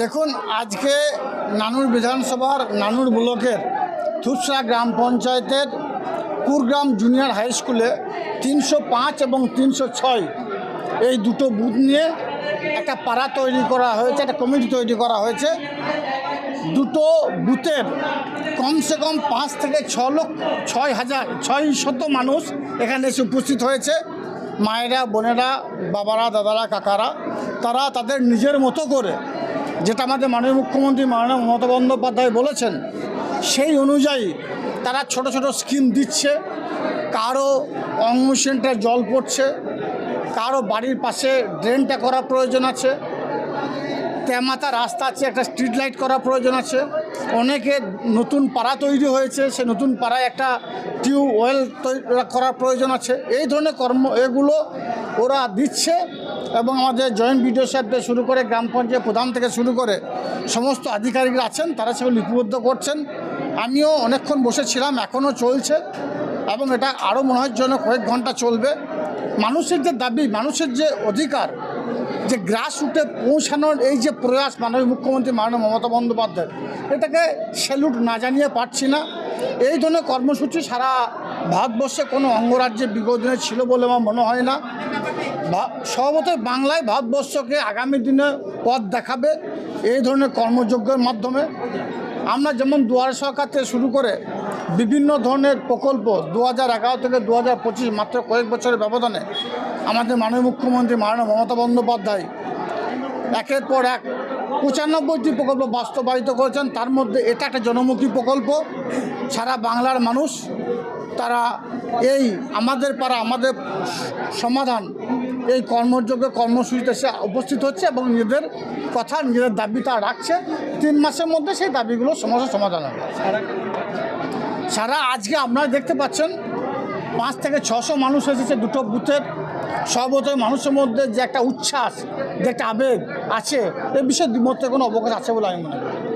দেখুন, আজকে নানুর বিধানসভার নানুর ব্লকের থুপসা গ্রাম পঞ্চায়েতের কুরগ্রাম জুনিয়র হাই স্কুলে তিনশো পাঁচ এবং তিনশো ছয় এই দুটো বুথ নিয়ে একটা পাড়া তৈরি করা হয়েছে, একটা কমিটি তৈরি করা হয়েছে। দুটো বুথের কমসে কম পাঁচ থেকে ছ লক্ষ ছয় হাজার ছয় শত মানুষ এখানে এসে উপস্থিত হয়েছে। মায়েরা, বোনেরা, বাবারা, দাদারা, কাকারা, তারা তাদের নিজের মতো করে যেটা আমাদের মাননীয় মুখ্যমন্ত্রী মাননীয় মমতা বন্দ্যোপাধ্যায় বলেছেন, সেই অনুযায়ী তারা ছোট ছোট স্কিম দিচ্ছে, কারও অঙ্গসেন্টে জল পড়ছে, কারও বাড়ির পাশে ড্রেনটা করা প্রয়োজন আছে তেমাতা রাস্তা আছে, একটা স্ট্রিট লাইট করা প্রয়োজন আছে। অনেকে নতুন পাড়া তৈরি হয়েছে, সে নতুন পাড়ায় একটা টিউবওয়েল তৈরি করার প্রয়োজন আছে। এই ধরনের কর্ম, এগুলো ওরা দিচ্ছে এবং আমাদের জয়েন্ট বিডিও সাহেব থেকে শুরু করে গ্রাম পঞ্চায়েত প্রধান থেকে শুরু করে সমস্ত আধিকারিকরা আছেন, তারা সেগুলো লিপিবদ্ধ করছেন। আমিও অনেকক্ষণ বসেছিলাম, এখনও চলছে এবং এটা আরও মনে হয় জন্য কয়েক ঘণ্টা চলবে। মানুষের যে দাবি, মানুষের যে অধিকার যে গ্রাস রুটে পৌঁছানোর এই যে প্রয়াস মাননীয় মুখ্যমন্ত্রী মাননীয় মমতা বন্দ্যোপাধ্যায়, এটাকে স্যালুট না জানিয়ে পারছি না। এই ধরনের কর্মসূচি সারা ভারতবর্ষে কোনো অঙ্গরাজ্যে বিগত দিনে ছিল বলে আমার মনে হয় না। সর্বত বাংলায় ভারতবর্ষকে আগামী দিনে পথ দেখাবে এই ধরনের কর্মযজ্ঞের মাধ্যমে। আমরা যেমন দুয়ার সরকার থেকে শুরু করে বিভিন্ন ধরনের প্রকল্প দু হাজার এগারো থেকে দু হাজার পঁচিশ মাত্র কয়েক বছরের ব্যবধানে আমাদের মাননীয় মুখ্যমন্ত্রী মাননীয় মমতা বন্দ্যোপাধ্যায় একের পর এক পঁচানব্বইটি প্রকল্প বাস্তবায়িত করেছেন। তার মধ্যে এটা একটা জনমুখী প্রকল্প। সারা বাংলার মানুষ তারা এই আমাদের পাড়া, আমাদের সমাধান, এই কর্মযোগ্য কর্মসূচিতে সে উপস্থিত হচ্ছে এবং নিজেদের কথা, নিজেদের দাবি তারা রাখছে। তিন মাসের মধ্যে সেই দাবিগুলো সমস্যার সমাধান হবে। সারা আজকে আপনারা দেখতে পাচ্ছেন, পাঁচ থেকে ছশো মানুষ এসেছে দুটো বুথের। সর্বতই মানুষের মধ্যে যে একটা উচ্ছ্বাস, যে একটা আবেগ আছে, এ বিষয়ে দ্বিমতে কোনো অবকাশ আছে বলে আমি মনে করি।